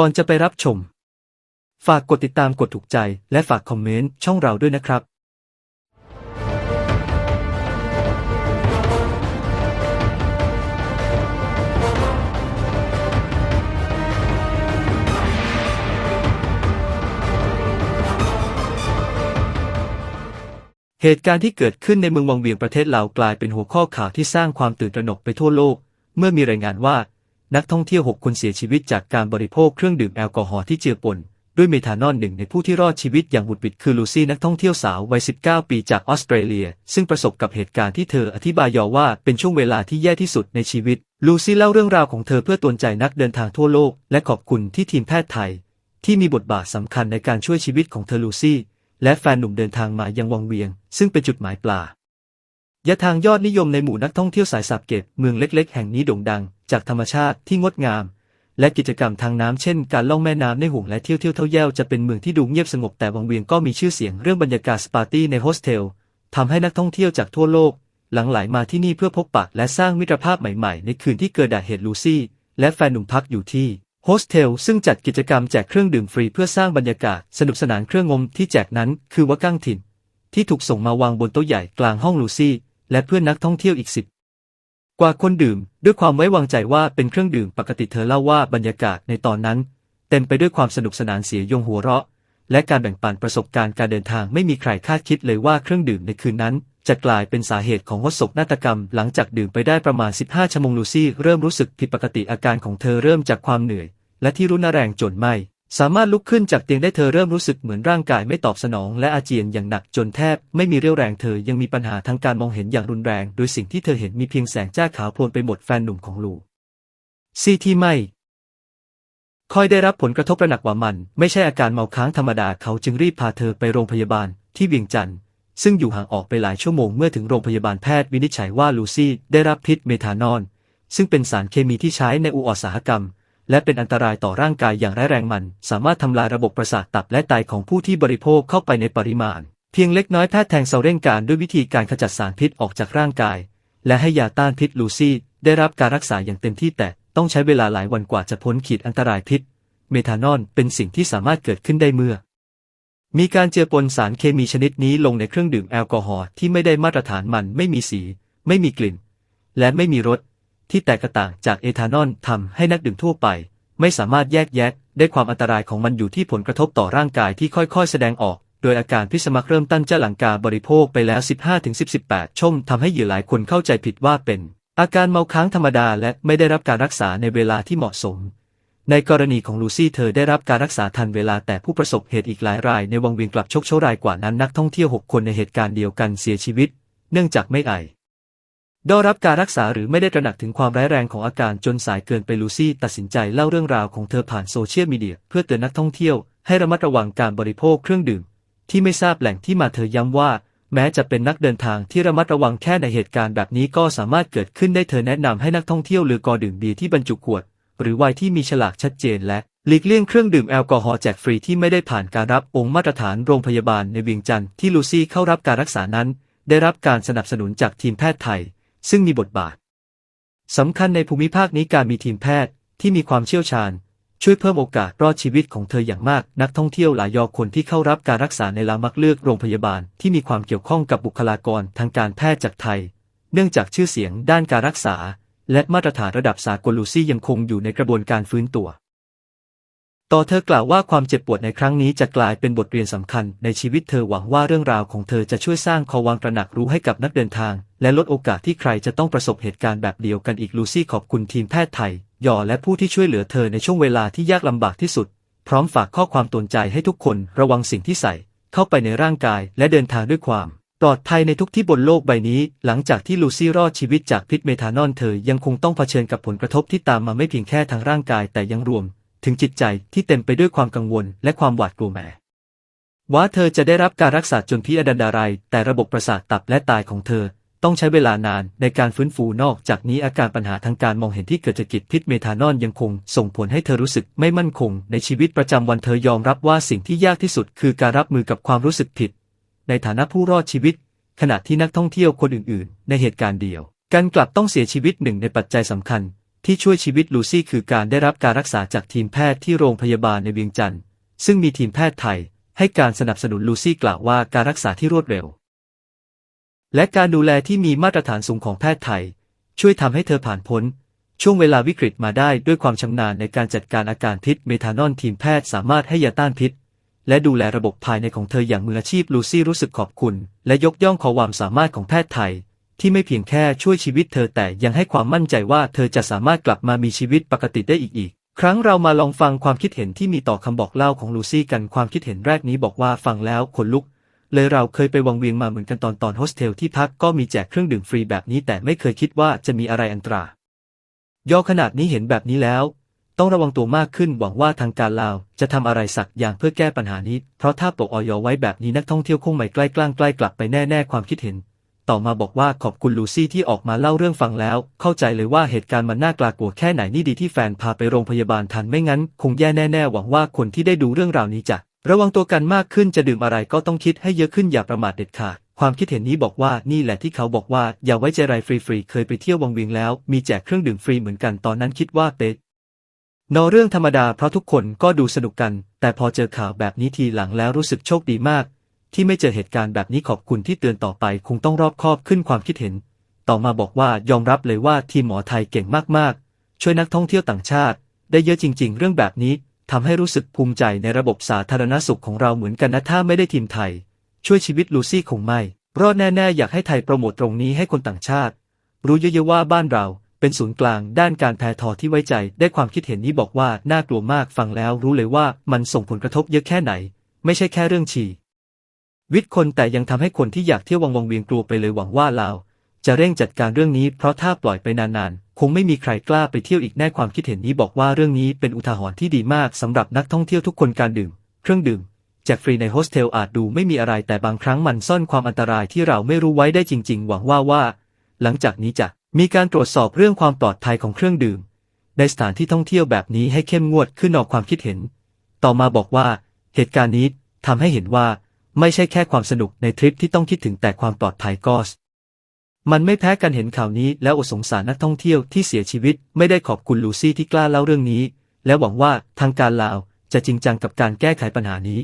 ก่อนจะไปรับชม ฝากกดติดตามกดถูกใจและฝากคอมเมนต์ช่องเราด้วยนะครับเหตุการณ์ที่เกิดขึ้นในเมืองวังเวียงประเทศลาวกลายเป็นหัวข้อข่าวที่สร้างความตื่นตระหนกไปทั่วโลก เมื่อมีรายงานว่า นักท่องเที่ยว 6 คนเสียชีวิตจากการบริโภคเครื่องดื่มแอลกอฮอล์ที่เจือปนด้วยเมทานอลหนึ่งในผู้ที่รอดชีวิตอย่างบุดบิดคือลูซี่นักท่องเที่ยวสาววัย 19 ปีจากออสเตรเลีย ซึ่งประสบกับเหตุการณ์ที่เธออธิบายยาวว่าเป็นช่วงเวลาที่แย่ที่สุดในชีวิต ลูซี่เล่าเรื่องราวของเธอเพื่อตือนใจนักเดินทางทั่วโลก และขอบคุณที่ทีมแพทย์ไทย ที่มีบทบาทสำคัญในการช่วยชีวิตของเธอลูซี่ และแฟนหนุ่มเดินทางมายังวังเวียง ซึ่งเป็นจุดหมายปลายะทางยอดนิยมในหมู่นักท่องเที่ยวสายสับเก็บเมืองเล็ก ๆ แห่งนี้โด่งดัง จากธรรมชาติที่งดงาม และกิจกรรมทางน้ำเช่น การล่องแม่น้ำในห่วงและเที่ยวเที่ยวเท่าแย่วจะเป็นเมืองที่ดูเงียบสงบแต่วังเวียงก็มีชื่อเสียงเรื่องบรรยากาศสปาร์ตี้ในโฮสเทลทำให้นักท่องเที่ยวจากทั่วโลก หลั่งไหลมาที่นี่เพื่อพบปะและสร้างมิตรภาพใหม่ๆ ในคืนที่เกิดเหตุลูซี่ และแฟนหนุ่มพักอยู่ที่โฮสเทลซึ่งจัดกิจกรรมแจกเครื่องดื่มฟรีเพื่อสร้างบรรยากาศสนุกสนานเครื่องงมที่แจกนั้นคือวะก้งถิ่น ที่ถูกส่งมาวางบนโต๊ะใหญ่กลางห้องลูซี่ และเพื่อนนักท่องเที่ยวอีกสิบ กว่าคนดื่ม ด้วยความไว้วางใจว่าเป็นเครื่องดื่มปกติเธอเล่าว่าบรรยากาศในตอนนั้น เต็มไปด้วยความสนุกสนานเสียยงหัวเราะ และการแบ่งปันประสบการณ์การเดินทางไม่มีใครคาดคิดเลยว่าเครื่องดื่มในคืนนั้น จะกลายเป็นสาเหตุของวัศกนาฏกรรม หลังจากดื่มไปได้ประมาณ 15ชั่วโมงลูซี่เริ่มรู้สึกผิดปกติอาการของเธอเริ่มจากความเหนื่อย และที่รุนแรงจนไม่ สามารถลุกขึ้นจากเตียงได้เธอเริ่มรู้สึกเหมือนร่างกายไม่ตอบสนองและอาเจียนอย่างหนักจนแทบไม่มีเรี่ยวแรงเธอยังมีปัญหาทางการมองเห็นอย่างรุนแรง โดยสิ่งที่เธอเห็นมีเพียงแสงจ้าขาวโพลนไปหมดแฟนหนุ่มของลูซีที่ไม่ค่อยได้รับผลกระทบระหนักกว่ามัน ไม่ใช่อาการเมาค้างธรรมดาเขาจึงรีบพาเธอไปโรงพยาบาลที่เวียงจันทร์ซึ่งอยู่ห่างออกไปหลายชั่วโมงเมื่อถึงโรงพยาบาลแพทย์วินิจฉัยว่าลูซี่ได้รับพิษเมทานอลซึ่งเป็นสารเคมีที่ใช้ในอุตสาหกรรม และเป็นอันตรายต่อร่างกายอย่างร้ายแรงมัน สามารถทำลายระบบประสาทตับและไตของผู้ที่บริโภคเข้าไปในปริมาณ เพียงเล็กน้อยแพทย์แทงเซาเร่งการด้วยวิธีการขจัดสารพิษออกจากร่างกาย และให้ยาต้านพิษลูซี่ได้รับการรักษาอย่างเต็มที่แต่ต้องใช้เวลาหลายวันกว่าจะพ้นขีดอันตรายพิษ เมทานอลเป็นสิ่งที่สามารถเกิดขึ้นได้เมื่อ มีการเจือปนสารเคมีชนิดนี้ลงในเครื่องดื่มแอลกอฮอล์ที่ไม่ได้มาตรฐานมันไม่มีสี ไม่มีกลิ่น และไม่มีรส ที่แตกต่างจากเอทานอลทำให้นักดื่มทั่วไป ไม่สามารถแยกแยะได้ความอันตรายของมันอยู่ที่ผลกระทบต่อร่างกายที่ค่อยๆ แสดงออก โดยอาการพิษสมักเริ่มตั้นจะหลังกาบริโภคไปแล้ว 15-18 ช่วโมงทำให้เหยื่อหลายคนเข้าใจผิดว่าเป็น อาการเมาค้างธรรมดาและไม่ได้รับการรักษาในเวลาที่เหมาะสม ในกรณีของลูซี่เธอได้รับการรักษาทันเวลาแต่ผู้ประสบเหตุอีกหลายรายในวังเวียงกลับชกโชรายกว่านั้นนักท่องเที่ยว 6 คนในเหตุการณ์เดียวกันเสียชีวิต เนื่องจากไม่ไอ ได้รับการรักษาหรือไม่ได้ตระหนักถึงความร้ายแรงของอาการจนสายเกินไปลูซี่ตัดสินใจเล่าเรื่องราวของเธอผ่านโซเชียลมีเดียเพื่อเตือนนักท่องเที่ยวให้ระมัดระวังการบริโภคเครื่องดื่ม ที่ไม่ทราบแหล่งที่มาเธอย้ำว่า แม้จะเป็นนักเดินทางที่ระมัดระวังแค่ในเหตุการณ์แบบนี้ก็สามารถเกิดขึ้นได้เธอแนะนำให้นักท่องเที่ยวเลือกกอดื่มเบียร์ที่บรรจุขวด หรือไวน์ที่มีฉลากชัดเจนและหลีกเลี่ยงเครื่องดื่มแอลกอฮอล์แจกฟรีที่ไม่ได้ผ่านการรับองค์มาตรฐานโรงพยาบาลในเวียงจันทร์ที่ลูซี่เข้ารับการรักษานั้น ได้รับการสนับสนุนจากทีมแพทย์ไทย ซึ่งมีบทบาทสำคัญในภูมิภาคนี้การมีทีมแพทย์ที่มีความเชี่ยวชาญ ช่วยเพิ่มโอกาสรอดชีวิตของเธออย่างมาก นักท่องเที่ยวหลายยอคนที่เข้ารับการรักษาในลามักเลือกโรงพยาบาลที่มีความเกี่ยวข้องกับบุคลากรทางการแพทย์จากไทย เนื่องจากชื่อเสียงด้านการรักษา และมาตรฐานระดับสากลลูซี่ยังคงอยู่ในกระบวนการฟื้นตัว ต่อเธอกล่าวว่าความเจ็บปวดในครั้งนี้จะกลายเป็นบทเรียนสำคัญในชีวิตเธอหวังว่าเรื่องราวของเธอจะช่วยสร้างความวางตระหนักรู้ให้กับนักเดินทาง และลดโอกาสที่ใครจะต้องประสบเหตุการณ์แบบเดียวกันอีกลูซี่ขอบคุณทีมแพทย์ไทยยอและผู้ที่ช่วยเหลือเธอในช่วงเวลาที่ยากลำบากที่สุด พร้อมฝากข้อความตนใจให้ทุกคนระวังสิ่งที่ใส่ เข้าไปในร่างกายและเดินทางด้วยความปลอดภัยในทุกที่บนโลกใบนี้ หลังจากที่ลูซี่รอดชีวิตจากพิษเมทานอลเธอยังคงต้องเผชิญกับผลกระทบที่ตามมาไม่เพียงแค่ทางร่างกายแต่ยังรวม ถึงจิตใจที่เต็มไปด้วยความกังวลและความหวาดกลัวแม้ว่าเธอจะได้รับการรักษาจนพิอดันดารายแต่ระบบประสาทตับและตายของเธอ ต้องใช้เวลานานในการฟื้นฟูนอกจากนี้อาการปัญหาทางการมองเห็นที่เกิดจากกิจพิษเมทานอลยังคง ส่งผลให้เธอรู้สึกไม่มั่นคง ในชีวิตประจำวันเธอยอมรับว่าสิ่งที่ยากที่สุดคือการรับมือกับความรู้สึกผิด ในฐานะผู้รอดชีวิต ขณะที่นักท่องเที่ยวคนอื่น ๆ ในเหตุการณ์เดียว กันกลับต้องเสียชีวิตหนึ่งในปัจจัยสำคัญ ที่ช่วยชีวิตลูซี่คือการได้รับการรักษาจากทีมแพทย์ที่โรงพยาบาลในเวียงจันทร์ซึ่งมีทีมแพทย์ไทย ให้การสนับสนุนลูซี่กล่าวว่าการรักษาที่รวดเร็ว และการดูแลที่มีมาตรฐานสูงของแพทย์ไทย ช่วยทำให้เธอผ่านพ้น ช่วงเวลาวิกฤตมาได้ด้วยความชำนาญในการจัดการอาการพิษเมทานอนทีมแพทย์สามารถให้ยาต้านพิษ และดูแลระบบภายในของเธออย่างมืออาชีพลูซี่รู้สึกขอบคุณ และยกย่องขอความสามารถของแพทย์ไทย ที่ไม่เพียงแค่ช่วยชีวิตเธอแต่ยังให้ความมั่นใจว่าเธอจะสามารถกลับมามีชีวิตปกติได้อีกอีก ครั้งเรามาลองฟังความคิดเห็นที่มีต่อคำบอกเล่าของลูซี่กันความคิดเห็นแรกนี้บอกว่าฟังแล้วขนลุก เลยเราเคยไปวังเวียงมาเหมือนกันตอนตอนโฮสเทลที่พักก็มีแจกเครื่องดื่มฟรีแบบนี้แต่ไม่เคยคิดว่าจะมีอะไรอันตรายย่อขนาดนี้เห็นแบบนี้แล้ว ต้องระวังตัวมากขึ้นหวังว่าทางการลาวจะทำอะไรสักอย่างเพื่อแก้ปัญหานี้ เพราะถ้าปกออยไว้แบบนี้นักท่องเที่ยวคงไม่ใกล้กล้างใกล้กลับไปแน่ๆความคิดเห็น ต่อมาบอกว่าขอบคุณลูซี่ที่ออกมาเล่าเรื่องฟังแล้ว เข้าใจเลยว่าเหตุการณ์มันน่ากลัวแค่ไหนนี่ดีที่แฟนพาไปโรงพยาบาลทันไม่งั้น คงแย่แน่ๆ หวังว่าคนที่ได้ดูเรื่องราวนี้จะระวังตัวกันมากขึ้นจะดื่มอะไรก็ต้องคิดให้เยอะขึ้นอย่าประมาทเด็ดขาดความคิดเห็นนี้บอกว่านี่แหละที่เขาบอกว่าอย่าไว้ใจไรฟรีๆเคยไปเที่ยววังเวียงแล้ว มีแจกเครื่องดื่มฟรีเหมือนกันตอนนั้นคิดว่าเป๊ะนอเรื่องธรรมดาเพราะทุกคนก็ดูสนุกกัน แต่พอเจอข่าวแบบนี้ทีหลังแล้วรู้สึกโชคดีมาก ที่ไม่เจอเหตุการณ์แบบนี้ขอบคุณที่เตือนต่อไปคงต้องรอบคอบขึ้นความคิดเห็น ต่อมาบอกว่ายอมรับเลยว่าทีมหมอไทยเก่งมากๆ ช่วยนักท่องเที่ยวต่างชาติ ได้เยอะจริง ๆ เรื่องแบบนี้ทำให้รู้สึกภูมิใจในระบบสาธารณสุขของเราเหมือนกันนะถ้าไม่ได้ทีมไทย ช่วยชีวิตลูซี่คงไม่รอดแน่ๆอยากให้ไทยโปรโมทตรงนี้ให้คนต่างชาติ รู้เยอะๆว่าบ้านเราเป็นศูนย์กลางด้านการแพทย์ที่ไว้ใจ ได้ความคิดเห็นนี้บอกว่าน่ากลัวมากฟังแล้วรู้เลยว่ามันส่งผลกระทบเยอะแค่ไหน ไม่ใช่แค่เรื่องฉี่ วิทย์คนแต่ยังทำให้คนที่อยากเที่ยววังวังเวียงกลัวไปเลยหวังว่าลาวจะเร่งจัดการเรื่องนี้เพราะถ้าปล่อยไปนานๆ คงไม่มีใครกล้าไปเที่ยวอีกแน่ความคิดเห็นนี้บอกว่าเรื่องนี้เป็นอุทาหรณ์ที่ดีมากสำหรับนักท่องเที่ยวทุกคนการดื่ม เครื่องดื่มแจกฟรีในโฮสเทลอาจดูไม่มีอะไรแต่บางครั้งมันซ่อนความอันตรายที่เราไม่รู้ไว้ได้จริง ๆ หวังว่าว่า หลังจากนี้จะมีการตรวจสอบเรื่องความปลอดภัยของเครื่องดื่ม ในสถานที่ท่องเที่ยวแบบนี้ให้เข้มงวดขึ้นออกความคิดเห็น ต่อมาบอกว่า เหตุการณ์นี้ทำให้เห็นว่า ไม่ใช่แค่ความสนุกในทริปที่ต้องคิดถึงแต่ความปลอดภัยก็สมันไม่แพ้กันเห็นข่าวนี้แล้วอดสงสารนักท่องเที่ยวที่เสียชีวิต ไม่ได้ขอบคุณลูซี่ที่กล้าเล่าเรื่องนี้ และหวังว่าทางการลาวจะจริงจังกับการแก้ไขปัญหานี้